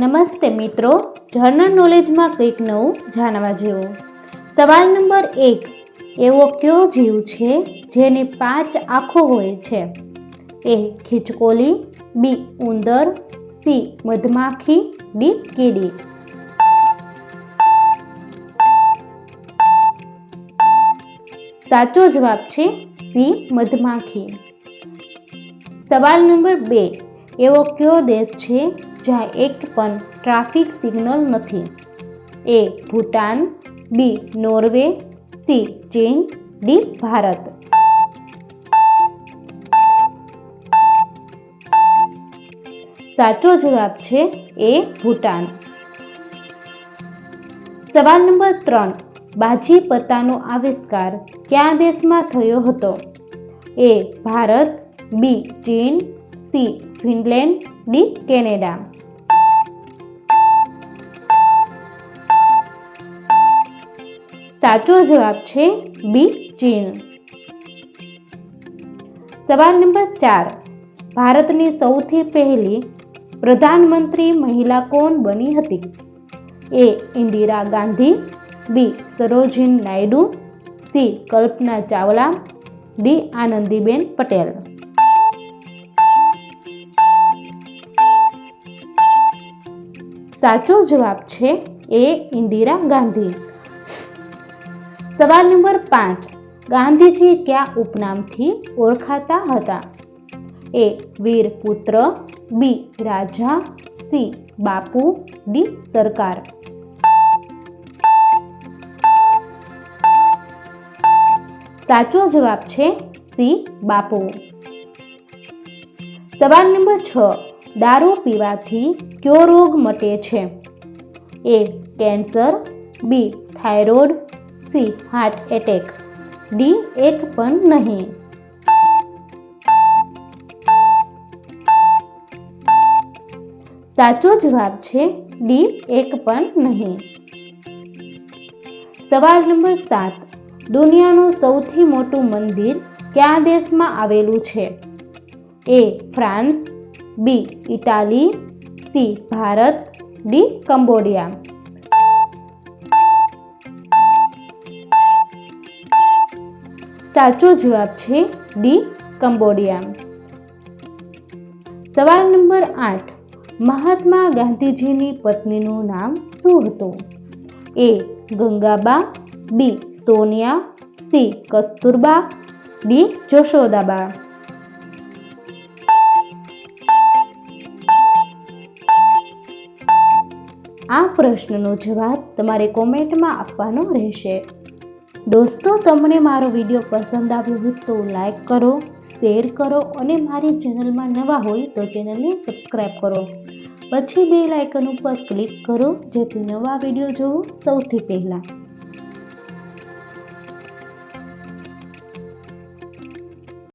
નમસ્તે મિત્રો, જર્નલ નોલેજમાં કંઈક નવું જાણવા જેવું. સવાલ નંબર એક, એવો કયો જીવ છે જેની પાંચ આંખો હોય છે? એ, ખીચકોલી, બી, ઉંદર, સી, મધમાખી, ડી, કીડી. સાચો જવાબ છે સી, મધમાખી. સવાલ નંબર બે, એવો કયો દેશ છે જ્યાં એક પણ ટ્રાફિક સિગ્નલ નથી. A Bhutan, B Norway, C ચીન, ડી ભારત. સાચો જવાબ છે એ ભૂટાન. સવાલ નંબર ત્રણ. બાજી પત્તાનો આવિષ્કાર કયા દેશમાં થયો હતો? એ ભારત, બી ચીન, સી ફિનલેન્ડ, ડી કેનેડા. સાચો જવાબ છે બી ચીન. સવાલ નંબર ચાર. ભારતની સૌથી પહેલી પ્રધાનમંત્રી મહિલા કોણ બની હતી? A Indira Gandhi, B Sarojini Naidu, C Kalpana Chawla, D Anandiben Patel. સાચો જવાબ છે એ ઇન્દિરા ગાંધી. સવાલ નંબર પાંચ ગાંધીજી કયા ઉપનામથી ઓળખાતા હતા એ વીર પુત્ર બી રાજા સી બાપુ ડી સરકાર સાચો જવાબ છે સી બાપુ સવાલ નંબર છ દારૂ પીવાથી કયો રોગ મટે છે? A, cancer, B, thyroid C heart attack D એક પણ નહીં. સાચો જવાબ છે ડી એક પણ નહીં. સવાલ નંબર સાત. દુનિયાનું સૌથી મોટું મંદિર કયા દેશમાં આવેલું છે? A France. B Italy. C Bharat. D Cambodia. સાચો જવાબ છે ડી, કંબોડિયા. સવાલ નંબર આઠ. મહાત્મા ગાંધીજીની પત્નીનું નામ શું હતું? A, Gangaba, B, Sonia, C, Kasturba, D, Jashodaba. આ પ્રશ્નનો જવાબ તમારે કોમેન્ટમાં આપવાનો રહેશે. દોસ્તો, તમને મારો વીડિયો પસંદ આવ્યો હોય તો લાઈક કરો શેર કરો અને મારી ચેનલમાં નવા હોય તો ચેનલને સબસ્ક્રાઈબ કરો. પછી બે લાઇકન ઉપર ક્લિક કરો, જેથી નવા વીડિયો જોવો સૌથી પહેલાં.